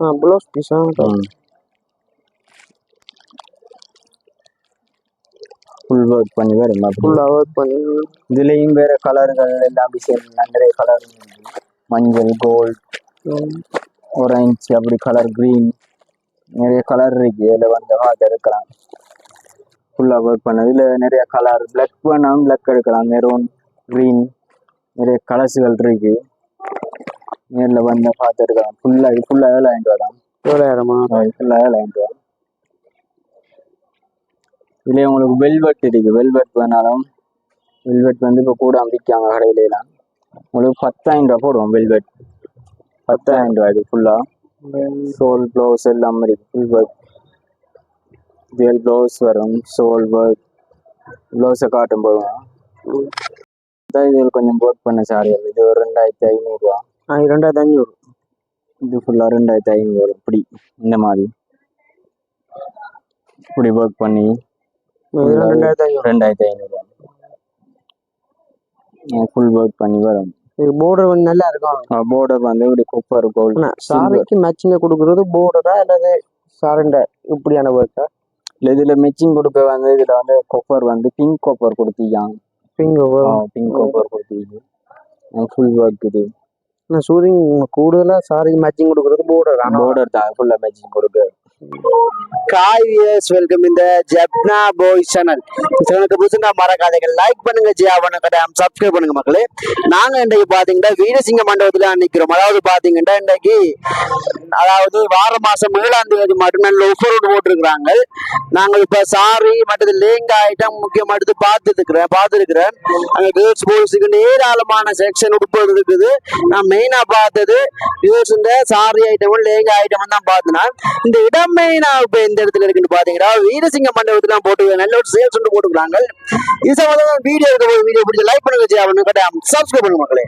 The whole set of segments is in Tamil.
ஆ ப்ளவுஸ் பீஸா ஃபுல் ஒர்க் பண்ணி அப்படி ஃபுல்லாக ஒர்க் பண்ணி. இதுலயும் வேற கலர்கள் எல்லாம் டிசைன் நிறைய கலர் மஞ்சள் கோல்ட் ஆரஞ்சு அப்படி கலர் கிரீன் நிறைய கலர் இருக்கு. இதில் வந்து ஹார்ட் எடுக்கலாம். ஃபுல்லாக ஒர்க் பண்ணது இதில் நிறைய கலர் பிளாக் வேணாலும் பிளாக் எடுக்கலாம். மெரூன் க்ரீன் நிறைய கலர்ஸுகள் இருக்கு. நேரில் வந்து பார்த்து எடுக்கலாம் ஃபுல்லாக ஃபுல்லாக ஏழு வாங்கிட்டு வரலாம் ஏழாயிரமா ஃபுல்லாக ஏழு வாங்கிட்டு வரலாம் இதுலேயே உங்களுக்கு வெல்வெட் இருக்கு. வெல்வெட் வேணாலும் வெல்வெட் வந்து இப்போ கூட விற்காங்க கடையிலாம் உங்களுக்கு பத்தாயிரம் ரூபா போடுவோம் வெல்வெட் பத்தாயிரம் ரூபா இது ஃபுல்லாக சோல் ப்ளவுஸ் எல்லாம் இருக்கு ஃபுல் ஒர்க் ஜுவல் ப்ளவுஸ் வரும் சோல் ஒர்க் ப்ளவுஸை காட்டும் போதும் அதான் இது கொஞ்சம் ஒர்க் பண்ண சாரி இது ஒரு ரெண்டாயிரத்தி ஐநூறுரூவா ரெண்டாயிரத்தி அஞ்சூறு இது ஃபுல்லாக ரெண்டாயிரத்தி ஐநூறு. இப்படி இந்த மாதிரி. இப்படி ஒர்க் பண்ணி ரெண்டாயிரத்தி அஞ்சூறு ரெண்டாயிரத்தி ஐநூறுரூவா ஃபுல் ஒர்க் பண்ணி வரும். border வந்து நல்லா இருக்கும். போர்டர் வந்து இப்படி குப்பர் கோல்டு சாரிக்கு மேட்சிங்க கொடுக்கறது போர்டரா அல்லது சாரண்ட இப்படியான ஒர்க்கா இல்லை இதில் மெச்சிங் கொடுக்க வந்து இதில் வந்து கொப்பர் வந்து பிங்க் கொப்பர் கொடுத்தியான் பிங்க் பிங்க் கொப்பர் கொடுத்தீங்க. ஃபுல் ஒர்க் இது. சூரியன் கூடுதலா சாரி மேட்சிங் கொடுக்கறது போர்டர் ஆனா போர்டர் தான் ஃபுல்லாக மெச்சிங் கொடுக்க. காய் வெல்கம் இந்த ஜப்னா போய் சேனல் சேனலுக்கு புதுசுங்க மறக்காதீங்க லைக் பண்ணுங்க ஜியாவன கடையாம் சப்ஸ்கிரைப் பண்ணுங்க மக்களே. நாங்க இன்றைக்கு பாத்தீங்கன்னா வீரசிங்க மண்டபத்துல நிக்கிறோம். அதாவது பாத்தீங்கன்னா இன்றைக்கு அதாவது வார மாசம் ஏழாம் தேதி மட்டும் நல்ல ஒஃபர் போட்டிருக்கிறாங்க. நாங்கள் இப்ப சாரி மற்றது லேங்கா ஐட்டம் முக்கியமா எடுத்து பார்த்துட்டு இருக்கிறேன் பார்த்துருக்கிறேன். அங்க கேர்ள்ஸ் பாய்ஸுக்கு ஏராளமான செக்ஷன் உட்பது இருக்குது. நான் மெயினா பார்த்தது கேர்ள்ஸ் சாரி ஐட்டமும் லேங்கா ஐட்டமும் தான் பார்த்தேன். இந்த இடம் மெயினா இப்ப எந்த இடத்துல இருக்குன்னு பாத்தீங்கன்னா வீரசிங்க மண்டபத்துல போட்டு நல்ல ஒரு சேல்ஸ் ஒன்று போட்டுக்கிறாங்க. இது சம்பந்தமா வீடியோ இருக்க போது வீடியோ பிடிச்சி லைக் பண்ணுங்க ஜி அவனு கட்ட சப்ஸ்கிரைப் பண்ணுங்க மக்களே.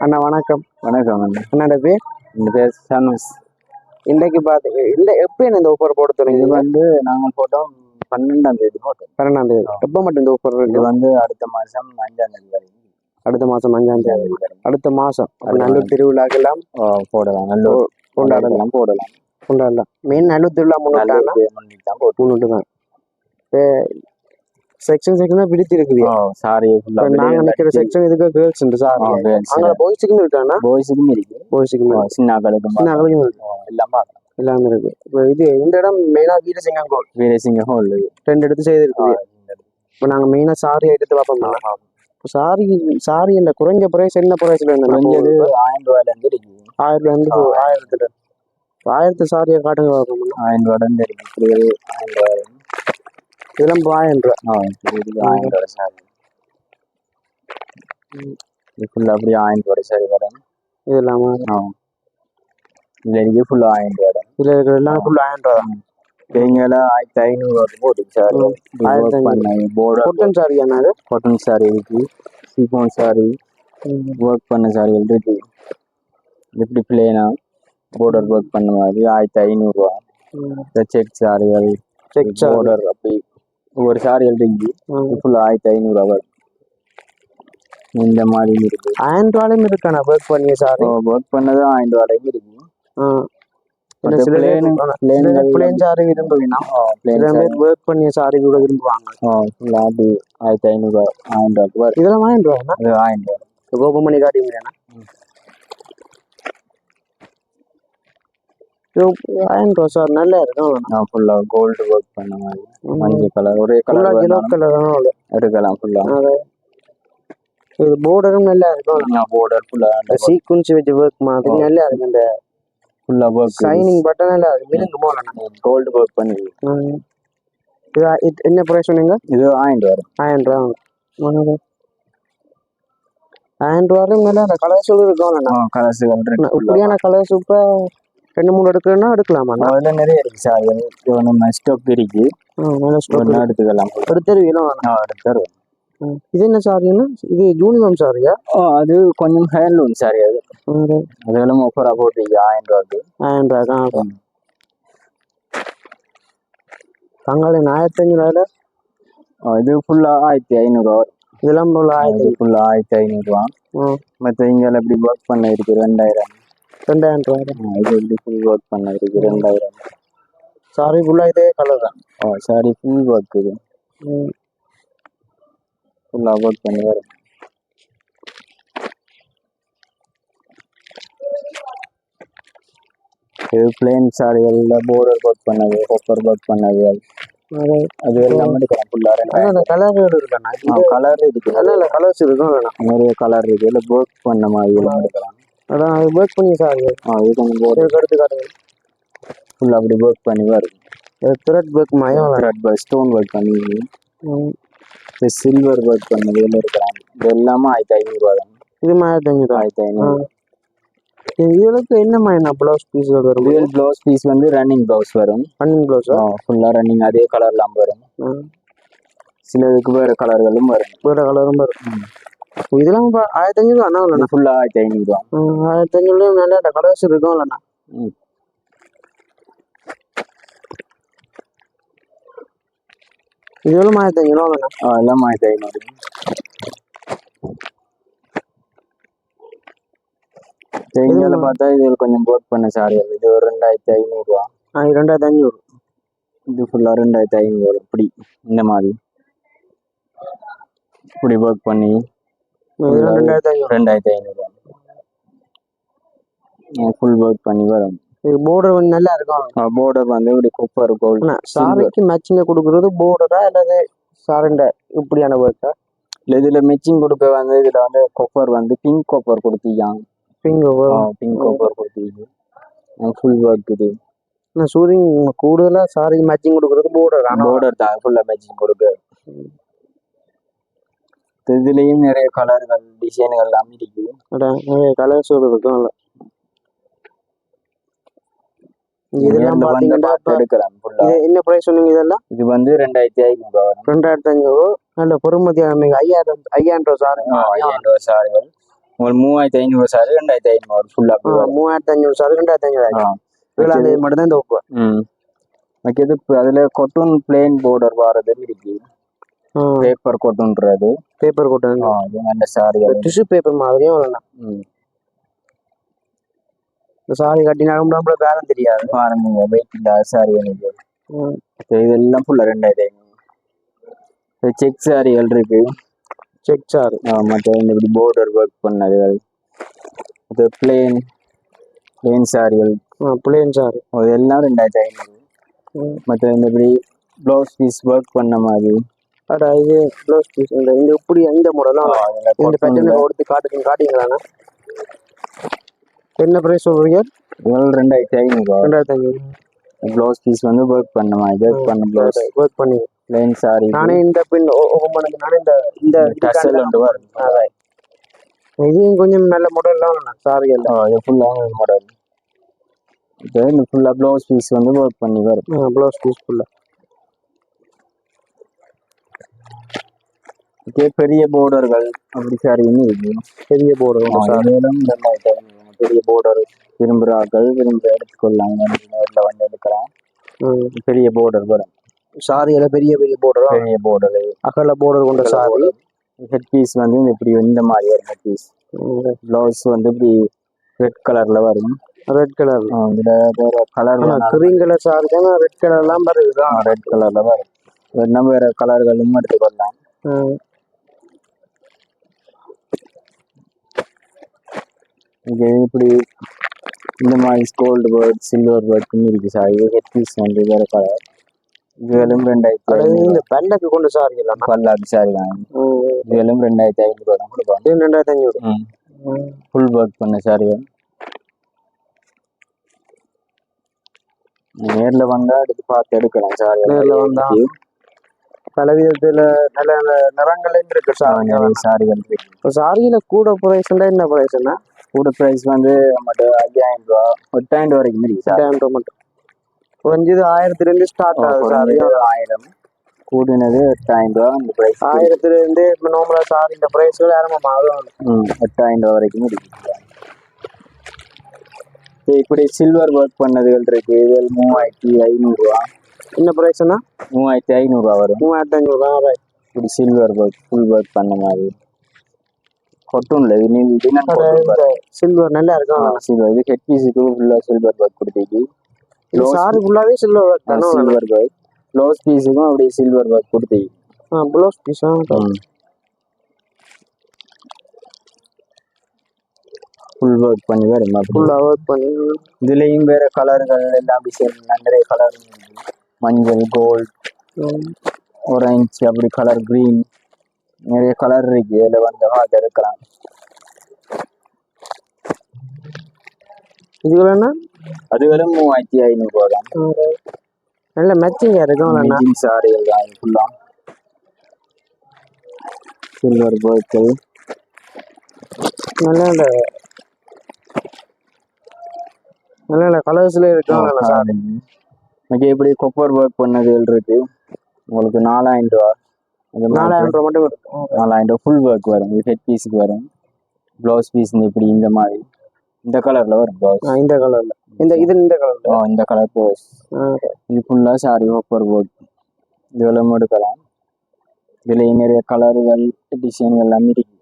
அண்ணா வணக்கம். வணக்கம் அண்ணா. பேர்? இந்த பேர் சனுஸ் இன்றைக்கு பாத்தீங்க இந்த எப்போ இந்த ஆஃபர் போட இது தொடங்கி வந்து நாங்கள் போட்டோம் பன்னெண்டாம் தேதி போட்டோம் பன்னெண்டாம் தேதி எப்போ மட்டும் இந்த ஆஃபர் இருக்கு? வந்து அடுத்த மாதம் அஞ்சாம் தேதி வரைக்கும் அடுத்த மாசம் அஞ்சாம் தேதி அடுத்த மாசம். நல்லூர் திருவிழாக்கெல்லாம் போடலாம். நல்ல கொண்டாடலாம். போடலாம். கொண்டாடலாம். மெயின் நல்லூர் திருவிழா முன்னிட்டு முன்னிட்டு தான் செக்ஷன் செக்ஷன் தான் பிரித்து இருக்குது. சாரி நாங்க நிக்கிற செக்ஷன் இதுக்கு கேர்ள்ஸ் உண்டு சார் அங்க பாய்ஸுக்கும் இருக்கானா பாய்ஸுக்கும் இருக்கு. பாய்ஸுக்கும் சின்ன ஆக்களுக்கும் சின்ன ஆ, எல்லாம் பார்க்கலாம். எல்லாமே இருக்கு. இப்போ இது இந்த இடம் மெயினா வீரசிங்கம் கோல் வீரசிங்க ஹோல் ரெண்டு எடுத்து செய்திருக்கு இப்போ நாங்க மெயினா சாரி எடுத்து பார்ப்போம் சாரி சாரி இந்த குறைஞ்ச பிரைஸ் என்ன பிரைஸ்ல குறைஞ்சது இருந்து ஆயிரம் ரூபாயில இருந்து இருக்கு. ஆயிரத்துல இருந்து ஆ. ஆயிரத்துல ஆயிரத்து சாரியை காட்டுங்க பார்ப்போம் ஆயிரம் ரூபாயில இருந்து இருக்கு. ஆயிரம் ரூபாய் இதெல்லாம் ஆயிரம் ரூபா. ஆ இப்படி இது ஆயிரம் ரூபாய் சாரி. ஃபுல்லா அப்படியே ஆயிரம் ரூபாய் சாரி வரும். இது இல்லாம ஆ. இதுல இருக்கு ஃபுல்லா ஆயிரம் ரூபாய் இதுல இருக்கிற எல்லாம் ஃபுல் ஆயிரம் ரூபா தான். தேங்காய்ல ஆயிரத்தி ஐநூறு போட்டு சாரி. ஆயிரத்தி ஐநூறு. போர்டர் கொட்டன் சாரி என்ன காட்டன் சாரி இருக்கு. சிஃபான் சாரி ஒர்க் பண்ண சாரிகள் இருக்கு. இப்படி பிளேனா பார்டர் ஒர்க் பண்ண மாதிரி ஆயிரத்தி ஐநூறுரூவா செக் சாரிகள் செக் பார்டர் அப்படி. ஒவ்வொரு சாரிகள் இருக்கு. ஃபுல்லாக ஆயிரத்தி ஐநூறுரூவா வரும் இந்த மாதிரி இருக்கு. ஆயிரம் ரூபாயும் இருக்கானா ஒர்க் பண்ணிய சாரி ஒர்க் பண்ணது ஆயிரம் ரூபாயும் இருக்கு. பிளேன் சாரி விரும்புவீங்கன்னா சில பேர் ஒர்க் பண்ணிய சாரி கூட விரும்புவாங்க. அப்படி ஆயிரத்தி ஐநூறுரூவா ஆயிரம் வரும். இதெல்லாம் ஆயிரம் ரூபாய்னா அது ஆயிரம் ரூபா ஓப்பன் பண்ணி ஆயிரம் ரூபா சார். நல்லா இருக்கும் நான் ஃபுல்லாக கோல்டு ஒர்க் பண்ண மாதிரி. மஞ்சள் கலர் ஒரே ஃபுல்லா கலர் ஜிலோ கலர் எடுக்கலாம் ஃபுல்லாக இது போர்டரும் நல்லா இருக்கும் பார்டர் ஃபுல்லாக சீக்வன்ஸ் வச்சு ஒர்க் மாதிரி நல்லா இருக்கு இந்த ஃபுல்லாக ஒர்க் சைனிங் பட்டன் இருக்கு மினுக்கு போகலாம் கோல்டு ஒர்க் பண்ணி இது என்ன ப்ரைஸ் சொன்னீங்க இது ஆயிரம் ரூபா. ஆயிரம் ரூபா. ஆயிரம் ரூபாயும் மேல அந்த கலர்ஸ் இருக்கும் full-ஆ. இப்படியான கலர்ஸ் இப்ப ரெண்டு மூணு எடுக்கணும்னா எடுக்கலாமா அதுல நிறைய இருக்கு சார் நம்ம ஸ்டாக் இருக்கு ஒன்று எடுத்துக்கலாம் எடுத்துருவீங்களா ஆ எடுத்துரு இது என்ன சாரின்னா இது யூனிஃபார்ம் சாரியா ஓ அது கொஞ்சம் ஹேண்ட்லூம் சாரி அது. அதெல்லாம் ஆஃபரா போட்டிருக்கு ஆயிரம் ரூபாய்க்கு ஆயிரம் ரூபா தான் தங்காளி ஆயிரத்தி அஞ்சூறுவாயில இது ஃபுல்லா ஆயிரத்தி ஐநூறுரூவா இதெல்லாம் உள்ள ஆயிரத்தி இது ஃபுல்லா ஆயிரத்தி ஐநூறுரூவா மற்ற இங்கே இப்படி ஒர்க் பண்ண இருக்கு? ரெண்டாயிரம். ரெண்டாயிரம் ரூபாய் இது இப்படி ஃபுல் ஒர்க் பண்ண இருக்கு. ரெண்டாயிரம். சாரி ஃபுல்லாக இதே கலர் தான். ஓ சாரி ஃபுல் ஒர்க் இது. ஃபுல்லாக ஒர்க் பண்ணி வரும் இது பிளேன் சாரிகளில் border ஒர்க் பண்ணது கொப்பர் ஒர்க் பண்ணது அது அது எல்லாமே எடுக்கலாம் ஃபுல்லாக கலர் இருக்குண்ணா கலர் இருக்கு நல்ல கலர்ஸ் இருக்கும் வேணாம் நிறைய கலர் இருக்கு இல்லை ஒர்க் பண்ண மாதிரி எல்லாம் எடுக்கலாம் அதான் அது ஒர்க் பண்ணி சார் ஆ இது கொஞ்சம் இதுக்கு எடுத்து காட்டுங்க. ஃபுல்லாக அப்படி ஒர்க் பண்ணி இது த்ரெட் ஒர்க் மயம் த்ரெட் ஸ்டோன் ஒர்க் பண்ணி ம், சில்வர் ஒர்க் பண்ணது எல்லாம் இருக்கிறாங்க. இது எல்லாமே ஆயிரத்தி ஐநூறுரூவா தான்? இது ஆயிரத்தி அஞ்சூறு ஆயிரத்தி ஐநூறு. இதுக்கு என்ன மாதிரி ப்ளவுஸ் பீஸ் வரும்? ரியல் ப்ளவுஸ் பீஸ் வந்து ரன்னிங் ப்ளவுஸ் வரும். ரன்னிங் ப்ளவுஸா ஃபுல்லாக ரன்னிங் அதே கலர்லாம் வரும். சிலதுக்கு வேறு கலர்களும் வரும். வேற கலரும் வரும். இதெல்லாம் ஆயிரத்தி அஞ்சூறு அண்ணா இல்லைண்ணா ஃபுல்லாக ஆயிரத்தி ஐநூறுரூவா ம், ஆயிரத்தி நல்ல அந்த கலர்ஸ் இருக்கும் இல்லைண்ணா ம். இதுவெல்லாம் ஆயிரத்தி அஞ்சூறு இல்லைண்ணா ஆ எல்லாம் ஆயிரத்தி ஐநூறு இந்தியாவில் பார்த்தா இது கொஞ்சம் ஒர்க் பண்ண சாரிகள் இது ஒரு ரெண்டாயிரத்தி ஐநூறுரூவா ஆ இது ரெண்டாயிரத்தி அஞ்சூறு இது ஃபுல்லாக ரெண்டாயிரத்தி ஐநூறு இப்படி இந்த மாதிரி இப்படி ஒர்க் பண்ணி ரெண்டாயிரத்தி அஞ்சூறு ரெண்டாயிரத்தி ஐநூறுரூவா ஃபுல் ஒர்க் பண்ணி வரும் இது போர்டர் வந்து நல்லா இருக்கும் போர்டர் வந்து இப்படி குப்பர் கோல்டு சாரிக்கு மேட்சிங்க கொடுக்குறது போர்டரா அல்லது சாரண்ட இப்படியான ஒர்க்கா இல்லை இதில் மெச்சிங் கொடுக்க வந்து இதில் வந்து கொப்பர் வந்து பிங்க் கொப்பர் கொடுத்தீங்க பிங்க் பிங்க் கொப்பர் கொடுத்தீங்க ஃபுல் ஒர்க் இது. நான் சூரியன் கூடுதலா சாரி மேட்சிங் கொடுக்குறது போர்டர் ஆனால் பார்டர் தான் ஃபுல்லாக மேட்சிங் கொடுக்க. இதுலேயும் நிறைய கலர்கள் டிசைன்கள் எல்லாம் இருக்குது நிறைய கலர்ஸ் இருக்கும் இல்ல இதெல்லாம் நேர்ல வந்து பாத்தீங்கன்னா பார்த்து எடுக்கலாம் ஃபுல்லா இது என்ன ப்ரைஸ் சொன்னீங்க இதெல்லாம்? இது வந்து ரெண்டாயிரத்தி வரும். ரெண்டாயிரத்தி அஞ்சூறு நல்ல பொறுமதியான ஐயாயிரம் ஐயாயிரம் ரூபா சாரி ஐயாயிரம் ரூபா சாரிகள் உங்களுக்கு மூவாயிரத்தி ஐநூறு சாரி ரெண்டாயிரத்தி ஐநூறு ஃபுல்லா மூவாயிரத்தி அஞ்சூறு சாரி ரெண்டாயிரத்தி ஏழாம் தேதி மட்டும் தான் இந்த ஒப்பு. ஓகே அதுல கொட்டூன் பிளேன் border வாரது இருக்கு. பேப்பர் கொட்டுன்றது பேப்பர் கொட்டு ஆ, இது நல்ல சாரிகள் டிஷ்யூ பேப்பர் மாதிரியும் வரலாம் இந்த சாரி கட்டினாலும் நம்மள பேரம் தெரியாது. பாருங்க வெயிட் இல்லாத சாரிகள் இது. ம். So, இதெல்லாம் ஃபுல்லா ரெண்டாயிரத்தி ஐநூறு செக் சாரிகள் இருக்கு. செக் சாரி மற்ற இந்த இப்படி border ஒர்க் பண்ணது அது பிளேன் பிளேன் சாரிகள் பிளேன் சாரி அது எல்லாம் ரெண்டாயிரத்தி ஐநூறு மற்ற இந்த இப்படி ப்ளவுஸ் பீஸ் ஒர்க் பண்ண மாதிரி. அடா இது ப்ளவுஸ் பீஸ் இந்த இப்படி ஆ, அதுல இந்த பேட்டர்ன் கொடுத்து காட்டுங்க காட்டிங்களாண்ணா என்ன ப்ரைஸ் சொல்றீங்க? இதெல்லாம் ரெண்டாயிரத்தி ஐநூறுவா ரெண்டாயிரத்தி அஞ்சூறு ப்ளவுஸ் பீஸ் வந்து ஒர்க் பண்ண மாதிரி ஒர்க் பண்ண ப்ளவுஸ் ஒர்க் பண்ணி. பிளேன் சாரி நானே இந்த பின் ஓப்பன் பண்ணது நானே இந்த இந்த டசல் ஒன்று வரும். இதுவும் கொஞ்சம் நல்ல மாடல்லாம் சாரி ஆ, இது ஃபுல்லாக மாடல் இது இந்த ஃபுல்லாக ப்ளவுஸ் பீஸ் வந்து ஒர்க் பண்ணி வரும். ப்ளவுஸ் பீஸ் ஃபுல்லாக இதே பெரிய போர்டர்கள் அப்படி இருக்கு. பெரிய போர்டு ஆ, இதுகளும் ரெண்டாயிரத்தி ஐநூறு பெரிய போர்டர் விரும்புகிறார்கள் விரும்ப எடுத்துக்கொள்ளாங்க நேரில் வந்து எடுக்கலாம். பெரிய போர்டர் வரும் சாரியில பெரிய பெரிய போர்டரும் பெரிய போர்டர் அகல போர்டர் கொண்ட சாரி ஹெட் பீஸ் வந்து இப்படி இந்த மாதிரி வரும் ஹெட் பீஸ் ப்ளவுஸ் வந்து இப்படி ரெட் கலர்ல வரும். ரெட் கலர் இதுல வேற கலர் கிரீன் கலர் சாரி தான் ரெட் கலர் எல்லாம் வருதுதான் ரெட் கலர்ல வரும். வேணா வேற கலர்களும் எடுத்துக்கொள்ளலாம். இங்க இப்படி இந்த மாதிரி கோல்டு பேர்ட் சில்வர் பேர்ட்னு இருக்கு சார் இது பீஸ் வந்து வேற கலர் இதுகளும் ரெண்டாயிரத்தி ஐநூறு பெண்டக்கு கொண்ட சாரி பல்லாக்கு சாரி தான் இதுகளும் ரெண்டாயிரத்தி ஐநூறு தான் கொடுப்பாங்க. ரெண்டாயிரத்தி அஞ்சூறு ஃபுல் ஒர்க் பண்ண சாரிகள் நேர்ல வந்தா எடுத்து பார்த்து எடுக்கலாம் சாரி நேர்ல வந்தா. பல விதத்துல நல்ல நிறங்களையும் இருக்கு சாரி நிறைய சாரிகள் இருக்கு. சாரியில கூட ப்ரைஸ்னா என்ன ப்ரைஸ்னா கூட பிரைஸ் வந்து நம்மகிட்ட ஐயாயிரம் ரூபா எட்டாயிரம் வரைக்கும் இருக்கு சார். ரெண்டாயிரம் ரூபாய் மட்டும். குறைஞ்சது ஆயிரத்தி ரெண்டு ஸ்டார்ட் ஆகுது சாரி ஆயிரம் கூடினது எட்டாயிரம் ரூபா இந்த பிரைஸ் ஆயிரத்துல இருந்து இப்போ நார்மலா சாரி இந்த ப்ரைஸ்கள் ஆரம்பமாகும் ம் எட்டாயிரம் ரூபா வரைக்கும் இருக்கு இப்படி சில்வர் ஒர்க் பண்ணதுகள் இருக்கு. இது மூவாயிரத்தி ஐநூறுரூவா என்ன ப்ரைஸ்னா மூவாயிரத்தி ஐநூறுரூவா வரும். மூவாயிரத்தி ரைட் இப்படி சில்வர் ஒர்க் ஃபுல் ஒர்க் பண்ண மாதிரி. கொட்டும்ல இது நீ சில்வர் நல்லா இருக்கும் சில்வர் இது ஹெட் பீஸுக்கு ஃபுல்லாக சில்வர் ஒர்க் கொடுத்தீங்க இது சாரி ஃபுல்லாவே சில்வர் ஒர்க் தானே சில்வர் ஒர்க் க்ளோஸ் பீஸுக்கும் அப்படியே சில்வர் ஒர்க் கொடுத்தீங்க ப்ளவுஸ் பீஸா ஃபுல் ஒர்க் பண்ணி வரும் அப்படி ஃபுல்லா ஒர்க் பண்ணி. இதுலேயும் வேற கலர்கள் எல்லாம் டிசைன் நிறைய கலர் மஞ்சள் கோல்ட் ஆரஞ்சு அப்படி கலர் green. நிறைய கலர் இருக்கு. இதில் வந்து ஹார்ட் இருக்கலாம் இதுல என்ன அது விலை மூவாயிரத்தி ஐநூறுரூவா தான். நல்ல மேட்சிங்கா இருக்கும் ஆடைகள் தான் ஃபுல்லாக சில்வர் போய்க்கள் நல்ல நல்ல நல்ல நல்ல கலர்ஸ்ல இருக்கும் சாரி எனக்கு இப்படி கொப்பர் ஒர்க் பண்ணதுகள் இருக்கு? உங்களுக்கு நாலாயிரம் ரூபா அது நாலாயிரம் ரூபாய் மட்டும் இருக்கும் நாலாயிரம் ரூபா ஃபுல் ஒர்க் வரும். ஹெட் பீஸுக்கு வரும். ப்ளவுஸ் பீஸ் இப்படி இந்த மாதிரி. இந்த கலர்ல வரும் ப்ளவுஸ் இந்த கலர்ல இந்த இது இந்த கலர்ல இந்த கலர் ப்ளவுஸ் இது ஃபுல்லாக சாரி ஒப்பர் ஒர்க் இதுவெல்லாம் எடுக்கலாம். இதில் நிறைய கலர்கள் டிசைன்கள் எல்லாம் இருக்கு.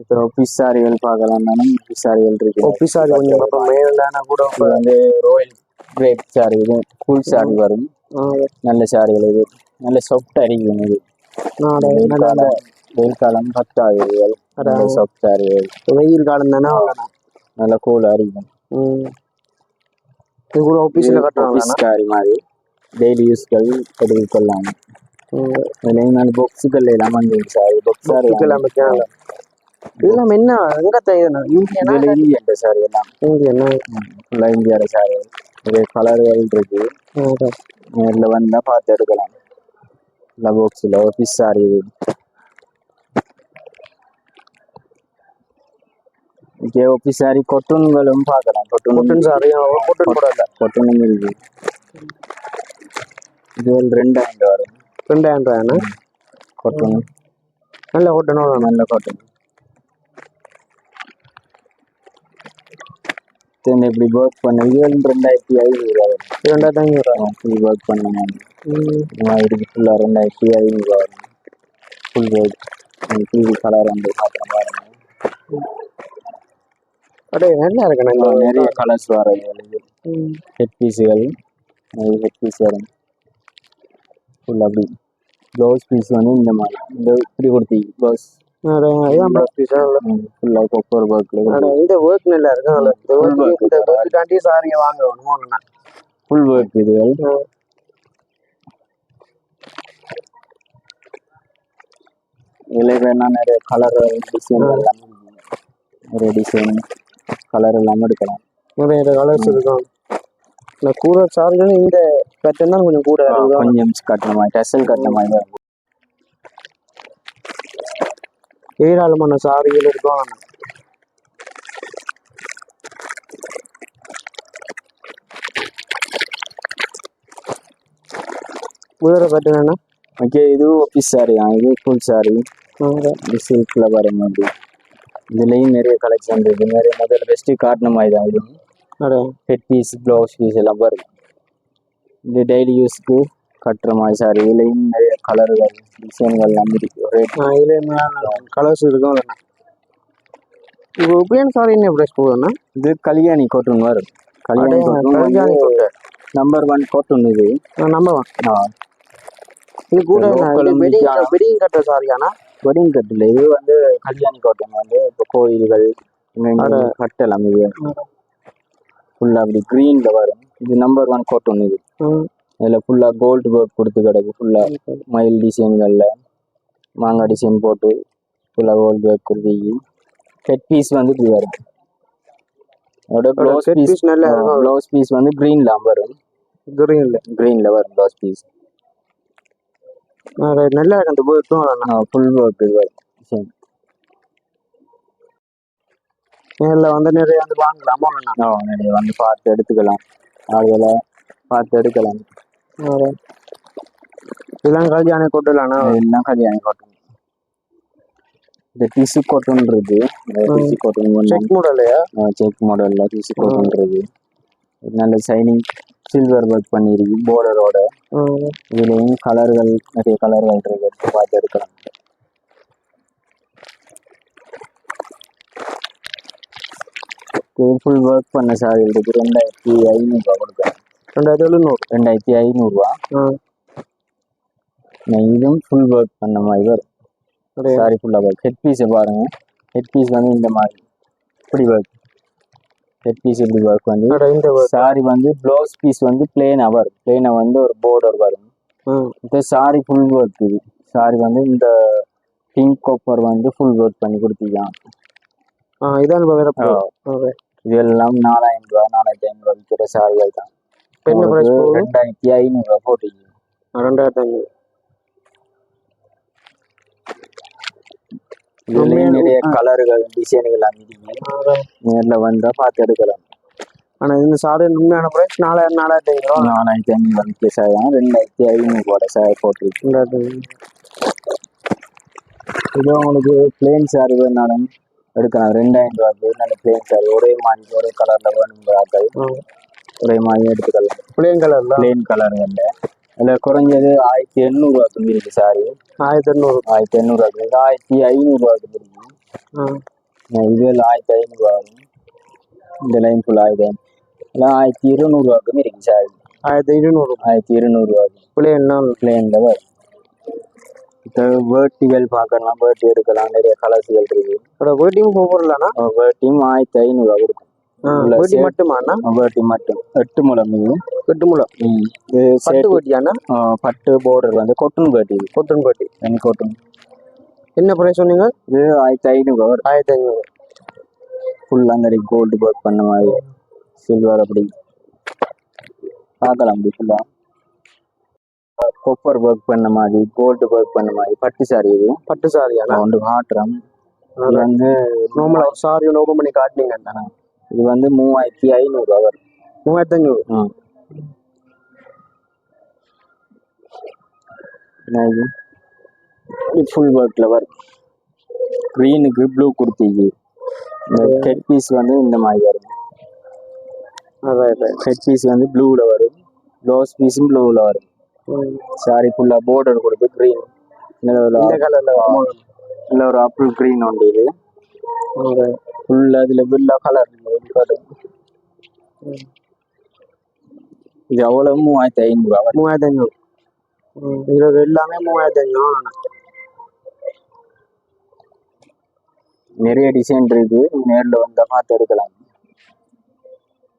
இப்போ ஆஃபீஸ் சாரிகள் பார்க்கலாம்னாலும் ஆஃபீஸ் சாரிகள் இருக்கு ஒப்பி சாரி கொஞ்சம் மேலான கூட வந்து ரோயல் கிரேப் சாரி இது. கூல் சாரி வரும். நல்ல சாரிகள் இது. நல்ல சாஃப்ட் அடிக்கும் இது. வெயில் காலம் பத்தாயிரம் நல்ல சாஃப்ட் சாரிகள் வெயில் காலம் தானே? நல்ல கூல் அடிக்கும் இது கூட ஆஃபீஸில் கட்டுறாங்க சாரி மாதிரி. டெய்லி யூஸ்கள் எடுத்துக்கொள்ளலாம் இதுலேயும் நல்ல பொக்ஸுகள் எல்லாம் வந்து சாரி பொக்ஸ் சாரி இதெல்லாம் என்ன? எங்க இந்தியனா இந்தியன் சாரி எல்லாம் இந்தியனா ஃபுல்லாக இந்தியாவோட சாரி. நிறைய கலர்கள் இருக்கு. நேரில் வந்தால் பார்த்து எடுக்கலாம். இல்லை பாக்ஸில் ஆஃபீஸ் சாரி இங்கே ஆஃபீஸ் சாரி கொட்டுன்களும் பார்க்கலாம். கொட்டுன் கொட்டன் சாரி கொட்டன் போடல. கொட்டுனும் இருக்கு. இது ஒரு ரெண்டாயிரம் வரும். ரெண்டாயிரம் ரூபாய்ண்ணா கொட்டுன் நல்ல கொட்டணும் நல்ல கொட்டுன் தென் இப்படி ஒர்க் பண்ண இது வந்து ரெண்டாயிரத்தி ஐநூறு. வரும் ரெண்டாயிரத்தி ஐநூறு? ஃபுல் ஒர்க் பண்ண மாதிரி இந்த மாதிரி ஃபுல்லாக ரெண்டாயிரத்தி ஐநூறு. வரும் ஃபுல் ஒர்க் டிவி கலர் வந்து மாத்திரம் பாருங்க. அடே நல்லா இன்னும் நிறைய கலர்ஸ் வர ஹெட் பீஸுகள் ஹெட் பீஸ் வரும். ஃபுல் அப்படி. ப்ளவுஸ் பீஸ் வந்து இந்த மாதிரி. இந்த இப்படி கொடுத்தீங்க ப்ளவுஸ் இந்த ஒர்க் நல்லா இருக்கும். இந்த ஒர்க் இந்த ஒர்க்குக்காண்டி சாரியை வாங்க ஃபுல் ஒர்க் இதில் வேணா நிறைய கலர் டிசைன் எல்லாம். நிறைய டிசைன் கலர் எல்லாம் எடுக்கலாம். நிறைய கலர்ஸ் இருக்கும். கூரை சார்ஜ் இந்த பேட்டர்ன் தான் கொஞ்சம் கூட கொஞ்சம் கட்டின மாதிரி டெசல் கட்டின மாதிரி வரும் ஏராளமான சாரிகள் இருக்கும். குதிரை பேட்டர்னா ஓகே இது ஆஃபீஸ் சாரி தான். இது ஃபுல் சாரி இது சில்கில் வர மாதிரி. இதுலேயும் நிறைய கலெக்ஷன் இருக்கு. நிறைய முதல்ல பெஸ்ட்டு காட்டின மாதிரி தான் இது ஹெட் பீஸ் ப்ளவுஸ் பீஸ் எல்லாம் வரும் இது டெய்லி யூஸ்க்கு கட்டுற மாதிரி சாரி இதுலேயும் நிறைய கலர்கள் டிசைன்கள் எல்லாம் இருக்கு. கலர்ஸ் இருக்கும். இப்போ உப்பியன் சாரி என்ன ப்ரைஸ் போகுதுண்ணா இது கல்யாணி காட்டன் வரும் Kalyani Kalyani number one cotton இது. நம்பர் ஆ. இது கூட வெடிங். வெடிங் கட்டுற சாரியாண்ணா வெட்டிங் கட்டில் இது வந்து கல்யாணி காட்டன் வந்து. இப்போ கோயில்கள் கட்டலாம் இது. ஃபுல்லாக அப்படி க்ரீனில் வரும். இது நம்பர் ஒன் காட்டன் இது. இதில் ஃபுல்லாக கோல்டு ஒர்க் கொடுத்து கிடக்கு. ஃபுல்லாக மயில் டிசைன்களில் மாங்காய் டிசைன் போட்டு ஃபுல்லாக கோல்டு ஒர்க் கொடுத்து ஹெட் பீஸ் வந்து இப்படி வரும். அதோட ப்ளவுஸ் பீஸ் piece நல்லா. ப்ளவுஸ் பீஸ் வந்து க்ரீனில் வரும். கிரீன்ல க்ரீனில் வரும் ப்ளவுஸ் பீஸ் நல்லா அந்த ஒர்க்கும் ஃபுல் ஒர்க் இது வரும். டிசைன் நேரில் வந்து நிறைய வந்து வாங்கலாமா. நிறைய வந்து பார்த்து எடுத்துக்கலாம். ஆளுகளை பார்த்து எடுக்கலாம். இதெல்லாம் கல்யாணம் கொட்டலாண்ணா எல்லாம் கல்யாணி காட்டன் இந்த டிசு காட்டன் இருக்கு டிசு காட்டன் செக் மாடலையா செக் மாடல்ல டிசு காட்டன் இருக்கு இது நல்ல ஷைனிங் சில்வர் ஒர்க் பண்ணிருக்கு போர்டரோட இதுலயும் கலர்கள் நிறைய கலர்கள் இருக்கு. பார்த்து எடுக்கலாம். ஃபுல் ஒர்க் பண்ண சாரி இருக்கு ரெண்டாயிரத்தி ஐநூறுரூவா கொடுக்குறேன் ரெண்டாயிரத்தி எழுநூறு ரெண்டாயிரத்தி ஐநூறுரூவா இதுவும் ஃபுல் ஒர்க் பண்ண மாதிரி வரும்? சாரி ஃபுல்லாக ஒர்க் ஹெட் பீஸை பாருங்க ஹெட் பீஸ் வந்து இந்த மாதிரி இப்படி ஒர்க் ஹெட் பீஸ் இப்படி ஒர்க் வந்து. சாரி வந்து ப்ளவுஸ் பீஸ் வந்து பிளேனாக வரும் பிளேனாக வந்து ஒரு border வரும் சாரி ஃபுல் ஒர்க் இது சாரி வந்து இந்த பிங்க் காப்பர் வந்து ஃபுல் ஒர்க் பண்ணி கொடுத்துருக்கான் ஆ, இதான் வேற ஓகே இது எல்லாம் நாலாயிரம் ரூபா நாலாயிரத்தி ஐநூறுவா விற்கிற சாரிகள் தான் என்ன போகுது? ரெண்டாயிரத்தி ஐநூறுரூவா போட்டுருக்கு ரெண்டாயிரத்தி ஐநூறு. இதுலேயும் நிறைய கலர்கள் டிசைன்கள் அமைதிங்க. நேரில் வந்தால் பார்த்து எடுக்கலாம். ஆனா இந்த சாரி உண்மையான பிரைஸ் நாலாயிரம் நாலாயிரத்தி ஐநூறு நாலாயிரத்தி ஐநூறு சாரி தான் ரெண்டாயிரத்தி ஐநூறுவோட சாரி போட்டிருக்கு. ரெண்டாயிரத்தி இது உங்களுக்கு பிளேன் சாரி வேணாலும் எடுக்கலாம். ரெண்டாயிரம் ரூபாய்க்கு நல்ல பிளேன் சாரி ஒரே மாதிரி ஒரே கலரில் வேணும் ஒரே மாதிரி எடுத்துக்கலாம் பிளேன் கலர்ல பிளேன் கலருங்கல்ல அதில் குறைஞ்சது ஆயிரத்தி எண்ணூறுவாக்கு இருக்கு சாரி ஆயிரத்தி எண்ணூறு. ஆயிரத்தி எண்ணூறுவாக்கு இது ஆயிரத்தி ஐநூறுவாக்கு இருக்கு இது எல்லாம் ஆயிரத்தி ஐநூறுவா ஆகும் இந்த லைன் ஃபுல் ஆயிரம் எல்லாம் ஆயிரத்தி இருநூறுவாக்கும் இருக்கு சாரி ஆயிரத்தி இருநூறு. ஆயிரத்தி இருநூறுவாக்கு பிளேன் பிளேனில் வரும். இப்போ வேர்ட்டிகள் பார்க்கலாம். வேர்ட்டி எடுக்கலாம். நிறைய கலர்ஸ்கள் இருக்கு. வேட்டியும் போகலாம்னா வேர்ட்டியும் ஆயிரத்தி ஐநூறுவா கொடுக்கும். வேட்டி மட்டுமாண்ணா? வேர்ட்டி மட்டும். எட்டு முழம் இது. எட்டு முழம் இது பட்டு வேட்டியாண்ணா ஆ, பட்டு பார்டர் வந்து கொட்டன் வேர்ட்டி இது. கொட்டன் வேட்டி தனி கொட்டன். என்ன பிரைஸ் சொன்னீங்க? இது ஆயிரத்தி வரும். ஆயிரத்தி ஐநூறு. ஃபுல் கோல்டு ஒர்க் பண்ண மாதிரி. சில்வர் அப்படி. பார்க்கலாம் அப்படி ஃபுல்லாக கொப்பர் ஒர்க் பண்ண மாதிரி கோல்டு ஒர்க் பண்ண மாதிரி. பட்டு சாரி இது. பட்டு சாரியாண்ணா நான் ஒன்று காட்டுறேன். இது வந்து நார்மலா ஒரு சாரி ஓப்பன் பண்ணி காட்டினீங்கண்ணா. இது வந்து மூவாயிரத்தி ஐநூறுரூவா வரும் மூவாயிரத்தி ஐநூறு. இது? ஃபுல் ஒர்க்கில் வரும் க்ரீனுக்கு ப்ளூ கொடுத்தீங்க இந்த ஹெட் பீஸ் வந்து இந்த மாதிரி வரும். அதான் ஹெட் பீஸ் வந்து ப்ளூவில் வரும். ப்ளவுஸ் பீஸும் ப்ளூவில் வரும். சாரி ஃபுல்லாக border கொடுத்து க்ரீன் இந்த கலர்ல இல்லை ஒரு அப்புள் க்ரீன் உண்டு இது. ஃபுல்லாக இதில் பில்லா கலர் இது எவ்வளோ மூவாயிரத்தி ஐநூறுரூவா மூவாயிரத்தி ஐநூறு. இது எல்லாமே மூவாயிரத்தி ஐநூறு. நிறைய டிசைன் இருக்கு. நேரில் வந்தால் பார்த்து எடுக்கலாம்.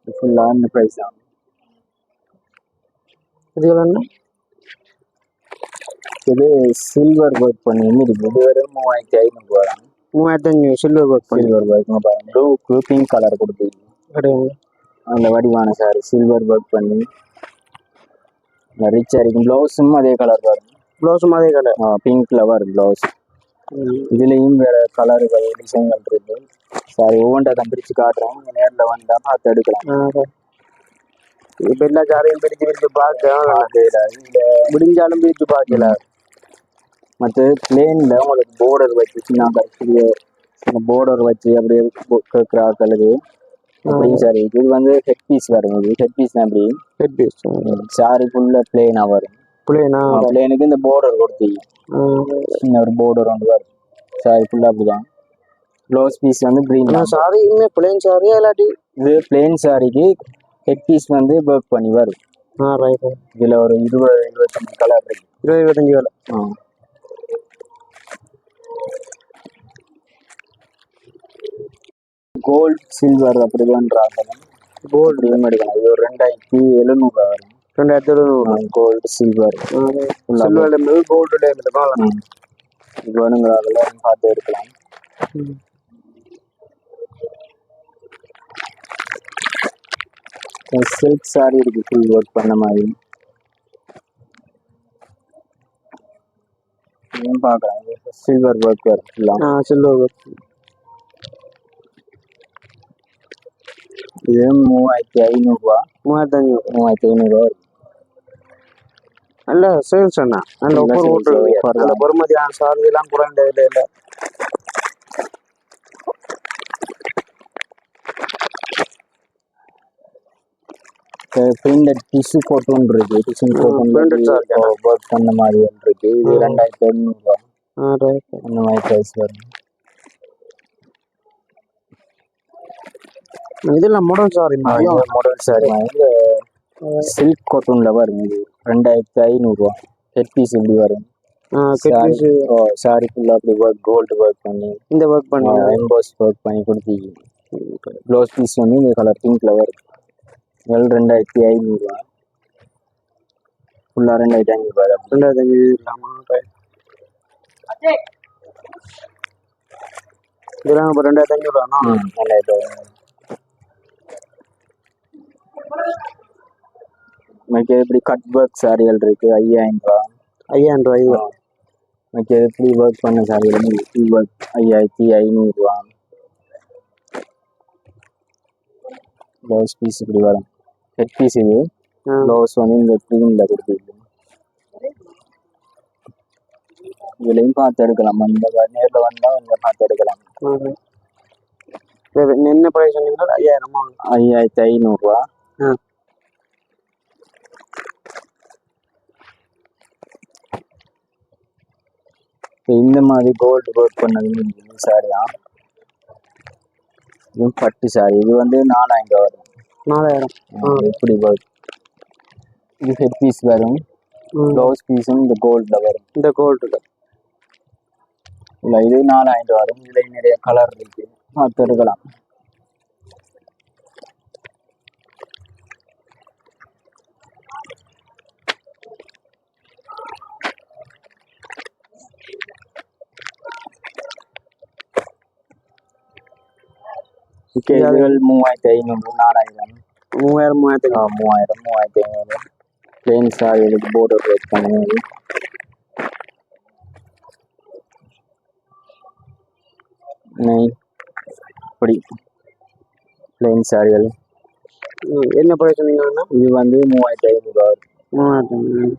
ஃபுல்லாக இந்த ப்ரைஸ் தான். இது எவ்வளோண்ணா இது சில்வர் ஒர்க் பண்ணி இருக்கு இது வெறும் மூவாயிரத்தி ஐநூறுரூவா தான் மூவாயிரத்தி சில்வர் ஒர்க் பண்ணி சில்வர் ஒர்க் பாருங்க. ப்ளூக்கு பிங்க் கலர் கொடுத்துருக்கு கிடையாது. அந்த வடிவான சாரி சில்வர் ஒர்க் பண்ணி. ரிச்சாக இருக்கும். ப்ளவுஸும் அதே கலர் வரும் ப்ளவுஸும் அதே கலர் பிங்க்ல வரும் ப்ளவுஸ் இதுலேயும் வேற கலர்கள் டிசைன்கள் இருக்கு. சாரி ஒவ்வொன்றா தான் பிரித்து காட்டுறேன். நேர்ல வந்தால் பார்த்து எடுக்கலாம். இப்போ எல்லா சாரியும் பிரிச்சு பிரிச்சு பார்க்க இந்த முடிஞ்சாலும் பிரிச்சு பார்க்கல மற்ற பிளேனில் உங்களுக்கு border வச்சு சின்ன பெரிய border வச்சு அப்படியே கேட்குற ஆக்களுக்கு அப்படியும் சாரி இது? வந்து ஹெட் பீஸ் வரும் இது ஹெட் பீஸ் அப்படி ஹெட் பீஸ் சாரி ஃபுல்லாக பிளேனாக வரும். பிள்ளைனா பிளேனுக்கு இந்த border கொடுத்து சின்ன ஒரு border ஒன்று வரும். சாரி ஃபுல்லாக அப்படிதான். ப்ளவுஸ் பீஸ் வந்து க்ரீன் சாரியுமே பிளைன் சாரியா இல்லாட்டி? இது பிளேன் சாரிக்கு ஹெட் பீஸ் வந்து ஒர்க் பண்ணி வரும். ஆ ரைட் இதில் ஒரு இருபது இருபத்தஞ்சு கலர் இருக்கு. இருபது இருபத்தஞ்சு வேலை ஆ. கோல்ட் சில்வர் அப்படி பண்ணுறாங்க கோல்டு ரீம் எடுக்கலாம் இது ஒரு ரெண்டாயிரத்தி எழுநூறுவா வரும். ரெண்டாயிரத்தி எழுநூறு. Gold silver silver gold time இருக்கும் இது வேணுங்கிற அதெல்லாம் பார்த்து எடுக்கலாம். சில்க் சாரி இருக்கு ஃபுல் ஒர்க் பண்ண மாதிரி. பார்க்கலாம். சில்வர் ஒர்க் ஒர்க் ஃபுல்லாக ஆ. இது மூவாயிரத்தி ஐநூறுரூவா மூவாயிரத்தி மூவாயிரத்தி ஐநூறுரூவா நல்ல சேல்ஸ் அண்ணா. நல்ல ஒவ்வொரு ஓட்டு நல்ல பொறுமதி சார்ஜ் எல்லாம் குறைந்த இடையில பிரிண்டட் டிஷ்யூ கோட் ஒன்று இருக்கு. டிஷ்யூ கோட் அந்த மாதிரி ஒன்று இருக்கு. இது ரெண்டாயிரத்தி ஐநூறுரூவா அந்த மாதிரி ப்ரைஸ் வரும் இதெல்லாம் model sari model sari silk காட்டன்ல வரும் இது ரெண்டாயிரத்தி ஐநூறுரூவா ஹெட் பீஸ் இப்படி வரும்? சாரி ஃபுல்லாக அப்படி ஒர்க் கோல்டு ஒர்க் பண்ணி இந்த ஒர்க் பண்ணி எம்போஸ் ஒர்க் பண்ணி கொடுத்தீங்க. ப்ளவுஸ் பீஸ் வந்து இந்த கலர் பிங்க்ல வரும் வெல் ரெண்டாயிரத்தி ஐநூறுரூவா ஃபுல்லாக ரெண்டாயிரத்தி ஐநூறுரூவா ரெண்டாயிரத்தி இல்லாமா இதெல்லாம் இப்போ ரெண்டாயிரத்தி ம் ரெண்டாயிரத்தி ஐநூறு. நமக்கு எப்படி கட் ஒர்க் சாரிகள் இருக்கு? ஐயாயிரம் ரூபா. ஐயாயிரம் ரூபாய் நமக்கு எப்படி ஒர்க் பண்ண சாரிகள் ஃபுல் ஒர்க் ஐயாயிரத்தி ஐநூறுரூவா ப்ளவுஸ் பீஸ் இப்படி வரும். ஹெட் பீஸ் இது. ப்ளவுஸ் வந்து இந்த க்ரீனில் கொடுத்துருக்கு. இதுலையும் பார்த்து எடுக்கலாம். இந்த நேரில் வந்தால் இங்கே பார்த்து எடுக்கலாம். என்ன ப்ரைஸ் சொன்னீங்களா ஐயாயிரமா? ஐயாயிரத்தி ஐநூறுரூவா. இந்த மாதிரி கோல்டு ஒர்க் பண்ணது இந்த சாரியா இது பட்டு சாரி இது வந்து நாலாயிரம் வரும். நாலாயிரம். எப்படி ஒர்க் இது ஹெட் பீஸ் வரும். ப்ளவுஸ் பீஸும் இந்த கோல்டில் வரும். இந்த கோல்டு இல்லை இது நாலாயிரம் வரும். இதில் நிறைய கலர் இருக்கு. பார்த்து எடுக்கலாம் ஓகே இதுகள் மூவாயிரத்தி ஐநூறு நாலாயிரம் மூவாயிரம் மூவாயிரத்தி மூவாயிரம் மூவாயிரத்தி ஐநூறு பிளேன் சாரி இதுக்கு போர்டர் பண்ணுது நெய் இப்படி பிளேன் சாரிகள் என்ன ப்ரைஸ் சொன்னீங்கன்னா இது வந்து மூவாயிரத்தி ஐநூறுரூவா மூவாயிரத்தி ம்.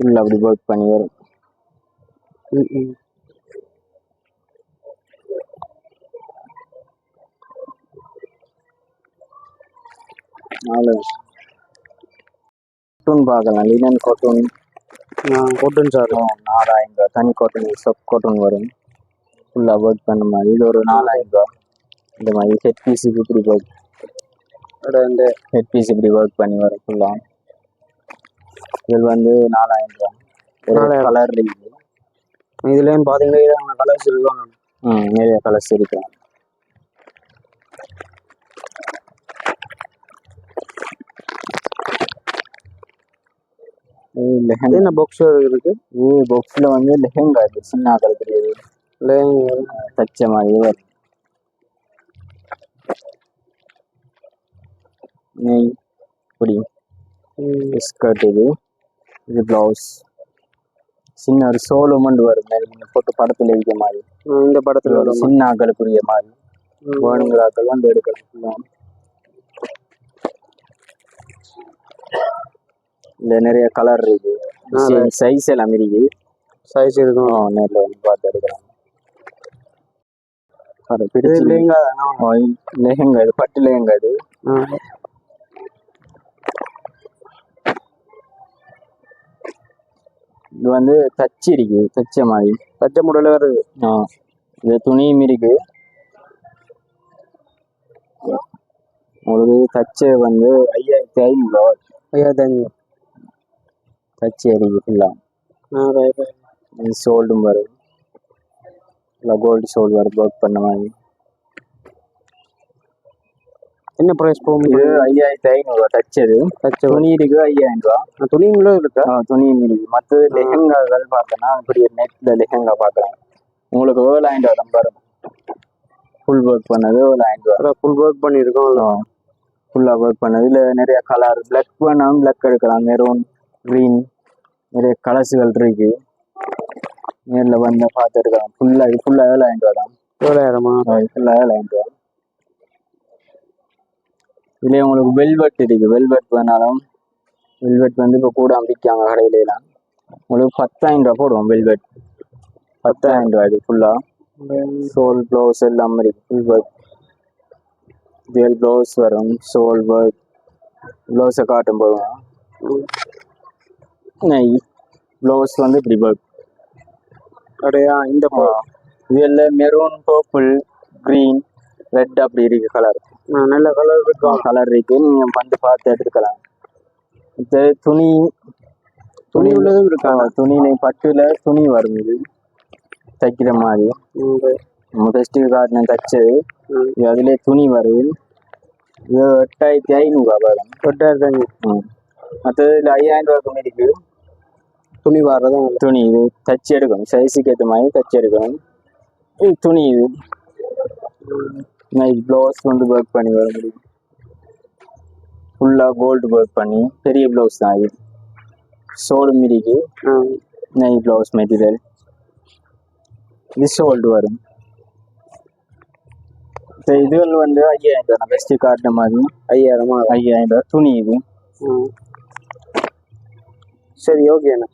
ஃபுல் அப்படி ஒர்க் பண்ணி வரும் நாலு. காட்டூன் பார்க்கலாம். லினன் காட்டூன் கொட்டன் சார் நாலாயிரம் ரூபா தனி காட்டன் சொப் காட்டன் வரும். ஃபுல்லாக ஒர்க் பண்ண மாதிரி இது ஒரு நாலாயிரம் ரூபா இந்த மாதிரி ஹெட் பீஸுக்கு இப்படி ஒர்க் இந்த ஹெட் பீஸ் இப்படி ஒர்க் பண்ணி வரும் ஃபுல்லாக இது வந்து நாலாயிரம் ரூபா நாலாயிரம். கலர் இருக்குது இதுலேயும் பார்த்தீங்கன்னா கலர்ஸ் இருக்கும் நிறைய கலர்ஸ் இருக்கு. லெஹங்கா. பாக்ஸ் இருக்கு இது பாக்ஸில் வந்து லெஹங்கா இது சின்ன கலர் தச்ச மாதிரி வரும் நெய் இப்படி. ஸ்கர்ட் இது. இது ப்ளவுஸ் சின்ன ஒரு சோலோ மண்டு வரும். மேல போட்டு படத்துல இருக்க மாதிரி. இந்த படத்துல ஒரு வரும்? சின்ன ஆக்களுக்குரிய மாதிரி. வேணுங்கிற ஆக்கள் வந்து எடுக்கலாம். இதுல நிறைய கலர் இருக்கு. சைஸ் எல்லாம் இருக்கு. சைஸ் இருக்கும். நேர்ல வந்து பார்த்து எடுக்கலாம். அது பிடிச்சி லெஹங்கா இது பட்டு லெஹங்கா இது. இது வந்து தச்சு இருக்கு தச்ச மாதிரி. பச்சை முடல வருது ஆ இது துணியும் இருக்கு. உங்களுக்கு தச்ச வந்து ஐயாயிரத்தி ஐநூறுரூவா ஐயாயிரத்தி அஞ்சூறு தச்சு இருக்கு ஃபுல்லாக வரும். இல்லை கோல்டு சோல்டு வரும் ஒர்க் பண்ண மாதிரி. என்ன ப்ரைஸ் போகும்? இது ஐயாயிரத்தி ஐநூறுரூவா தச்சது பச்சை துணி இருக்கு ஐயாயிரம் ரூபா. துணி முள்ள இருக்கா? துணியும் இருக்கு. மற்றது லெஹங்காக்கள் பார்த்தோன்னா இப்படி நெட்ல லெஹங்கா பார்க்கலாம். உங்களுக்கு ஏழாயிரம் ரூபா வரும் ஃபுல் ஒர்க் பண்ணது ஏழாயிரம் ரூபா. ஃபுல் ஒர்க் பண்ணியிருக்கோம். ஃபுல்லாக ஒர்க் பண்ணது. இதில் நிறைய கலர் பிளாக் வேணாலும் பிளாக் எடுக்கலாம். மெரூன் க்ரீன் நிறைய கலர்ஸுகள் இருக்கு. நேரில் வந்து பார்த்து எடுக்கலாம் ஃபுல்லாக ஃபுல்லாக ரூபா தான் ஏழாயிரமா? ஃபுல்லாக ஏழாயிரம் ரூபா இதுலேயே உங்களுக்கு வெல்வெட் இருக்கு. வெல்வெட் வேணாலும் வெல்வெட் வந்து இப்போ கூட விற்காங்க கடையிலாம் உங்களுக்கு பத்தாயிரம் ரூபா போடுவோம் வெல்வெட் பத்தாயிரம் ரூபா இது ஃபுல்லாக சோல் ப்ளவுஸ் எல்லாம் இருக்கு. ஃபுல் ஒர்க் ரியல் ப்ளவுஸ் வரும். சோல் ஒர்க் ப்ளவுஸை காட்டும் போதும். ப்ளவுஸ் வந்து இப்படி ஒர்க் அப்படியா இந்த இதில் மெரூன் பர்பிள் க்ரீன் ரெட் அப்படி இருக்கு கலர் நல்ல கலர் இருக்கும் கலர் இருக்கு. நீங்க வந்து பார்த்து எடுத்துக்கலாம். இது துணி. துணி உள்ளதும் இருக்கா? ஆ, துணியில பட்டுல துணி வரும் இது. தைக்கிற மாதிரி. ஃபெஸ்டிவல் கார்டன் தைச்சது அதுல துணி வருது இது எட்டாயிரத்தி ஐநூறுரூவா வரும். எட்டாயிரத்தி ம். மற்றது இதில் ஐயாயிரம் ரூபாய்க்கு இருக்கு. துணி வர்றதும் துணி இது தச்சு எடுக்கணும். சைஸுக்கு ஏற்ற மாதிரி தச்சு எடுக்கணும். இது துணி இது. இது ப்ளவுஸ் வந்து ஒர்க் பண்ணி வர முடியும். ஃபுல்லாக கோல்டு ஒர்க் பண்ணி பெரிய ப்ளவுஸ் தான் இது. சோடு மிரிக்கு நெய் ப்ளவுஸ் மெட்டீரியல் இது சோல்டு வரும். இப்போ இதுகள் வந்து ஐயாயிரம் ரூபா நான் பெஸ்ட்டு காட்டின மாதிரி ஐயாயிரமா ஐயாயிரம் ரூபா துணி இது. சரி ஓகே அண்ணா.